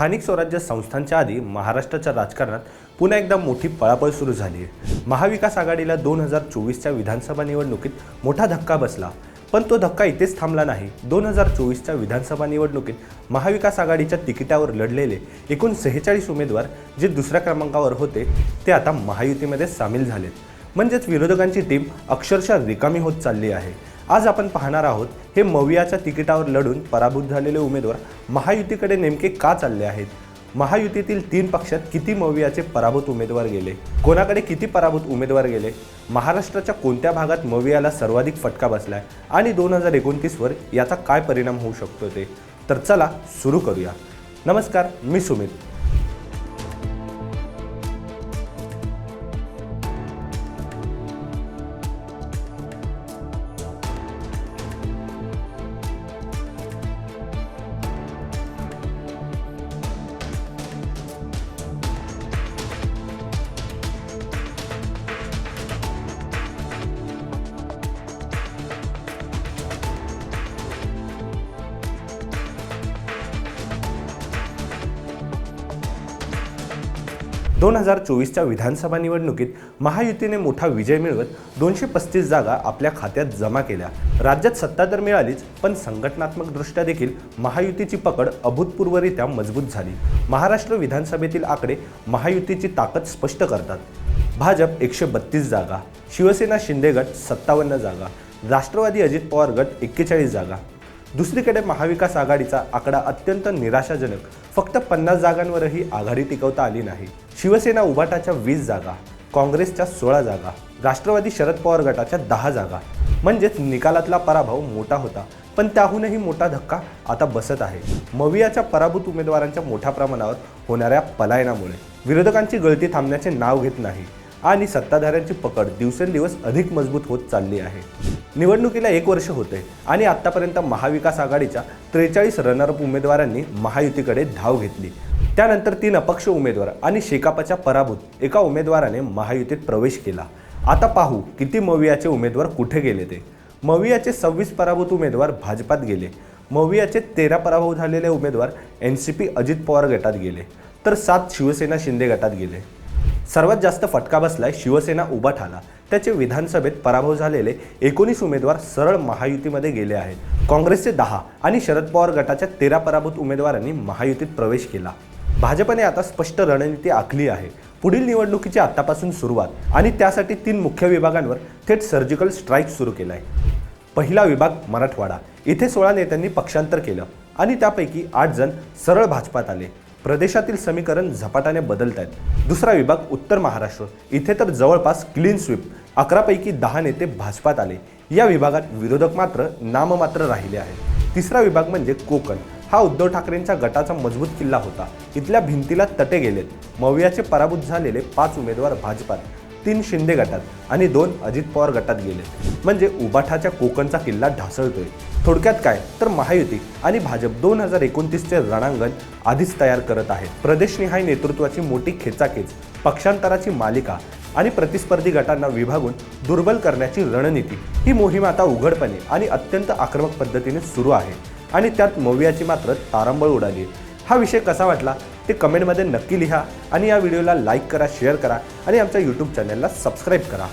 स्थानिक स्वराज्य संस्थांच्या आधी महाराष्ट्राच्या राजकारणात पुन्हा एकदा मोठी पळापळ सुरू झाली आहे. महाविकास आघाडीला दोन हजार चोवीसच्या विधानसभा निवडणुकीत मोठा धक्का बसला. पण तो धक्का इथेच थांबला नाही. दोन हजार चोवीसच्या विधानसभा निवडणुकीत महाविकास आघाडीच्या तिकिटावर लढलेले एकूण सेहेचाळीस उमेदवार जे दुसऱ्या क्रमांकावर होते ते आता महायुतीमध्ये सामील झालेत. म्हणजेच विरोधकांची टीम अक्षरशः रिकामी होत चालली आहे. आज आपण पाहणार आहोत हे मवियाच्या तिकिटावर लढून पराभूत झालेले उमेदवार महायुतीकडे नेमके का चालले आहेत? महायुतीतील तीन पक्षात किती मवियाचे पराभूत उमेदवार गेले? कोणाकडे किती पराभूत उमेदवार गेले? महाराष्ट्राच्या कोणत्या भागात मवियाला सर्वाधिक फटका बसलाय? आणि दोन हजार एकोणतीसवर याचा काय परिणाम होऊ शकतो ते? तर चला सुरू करूया. नमस्कार मी सुमित. दोन हजार चोवीसच्या विधानसभा निवडणुकीत महायुतीने मोठा विजय मिळवत दोनशे पस्तीस जागा आपल्या खात्यात जमा केल्या. राज्यात सत्ता तर मिळालीच पण संघटनात्मकदृष्ट्या देखील महायुतीची पकड अभूतपूर्वरित्या मजबूत झाली. महाराष्ट्र विधानसभेतील आकडे महायुतीची ताकद स्पष्ट करतात. भाजप एकशे बत्तीस जागा शिवसेना शिंदे गट सत्तावन्न जागा राष्ट्रवादी अजित पवार गट एक्केचाळीस जागा दुसरीकडे महाविकास आघाडीचा आकडा अत्यंत निराशाजनक. फक्त पन्नास जागांवरही आघाडी टिकवता आली नाही. शिवसेना उभाटाच्या वीस जागा काँग्रेसच्या सोळा जागा राष्ट्रवादी शरद पवार गटाच्या दहा जागा. म्हणजेच निकालातला पराभव मोठा होता. पण त्याहूनही मोठा धक्का आता बसत आहे. मवियाच्या पराभूत उमेदवारांच्या मोठ्या प्रमाणावर होणाऱ्या पलायनामुळे. विरोधकांची गळती थांबण्याचे नाव घेत नाही. आणि सत्ताधाऱ्यांची पकड दिवसेंदिवस अधिक मजबूत होत चालली आहे. निवडणुकीला एक वर्ष होते आणि आतापर्यंत महाविकास आघाडीच्या त्रेचाळीस रनरअप उमेदवारांनी महायुतीकडे धाव घेतली. त्यानंतर तीन अपक्ष उमेदवार आणि शेकापच्या पराभूत एका उमेदवाराने महायुतीत प्रवेश केला. आता पाहू किती मवियाचे उमेदवार कुठे गेले ते. मवियाचे सव्वीस पराभूत उमेदवार भाजपात गेले. मवियाचे तेरा पराभव झालेले उमेदवार N C P Ajit Pawar गटात गेले. तर सात शिवसेना शिंदे गटात गेले. सर्वात जास्त फटका बसलाय शिवसेना उभा ठाला. त्याचे विधानसभेत पराभव झालेले एकोणीस उमेदवार सरळ महायुतीमध्ये गेले आहेत. काँग्रेसचे दहा आणि शरद पवार गटाच्या तेरा पराभूत उमेदवारांनी महायुतीत प्रवेश केला. भाजपने आता स्पष्ट रणनीती आखली आहे. पुढील निवडणुकीची आतापासून सुरुवात आणि त्यासाठी तीन मुख्य विभागांवर थेट सर्जिकल स्ट्राईक सुरू केला आहे पहिला विभाग मराठवाडा. इथे सोळा नेत्यांनी पक्षांतर केलं आणि त्यापैकी आठ जण सरळ भाजपात आले. प्रदेशातील समीकरण झपाट्याने बदलत आहेत दुसरा विभाग उत्तर महाराष्ट्र. इथे तर जवळपास क्लीन स्वीप अकरापैकी दहा नेते भाजपात आले. या विभागात विरोधक मात्र नाममात्र राहिले आहेत. तिसरा विभाग म्हणजे कोकण. हा उद्धव ठाकरेंच्या गटाचा मजबूत किल्ला होता. इथल्या भिंतीला तटे गेलेत. मवियाचे पराभूत झालेले पाच उमेदवार भाजपात. तीन शिंदे गटात आणि दोन अजित पवार गटात गेले. म्हणजे उबाठाच्या कोकणचा किल्ला ढासळतोय. थोडक्यात काय? तर महायुती आणि भाजप दोन हजार एकोणतीसचे रणांगण आधीच तयार करत आहेत प्रदेशनिहाय नेतृत्वाची मोठी खेचाखेच पक्षांतराची मालिका आणि प्रतिस्पर्धी गटांना विभागून दुर्बल करण्याची रणनीती ही मोहीम आता उघडपणे आणि अत्यंत आक्रमक पद्धतीने सुरू आहे. आणि त्यात मवियाची मात्र तारंबळ उडाली हा विषय कसा वाटला? ते कमेंटमध्ये नक्की लिहा आणि या व्हिडिओला लाईक करा शेअर करा आणि आमच्या यूट्यूब चॅनलला सबस्क्राईब करा.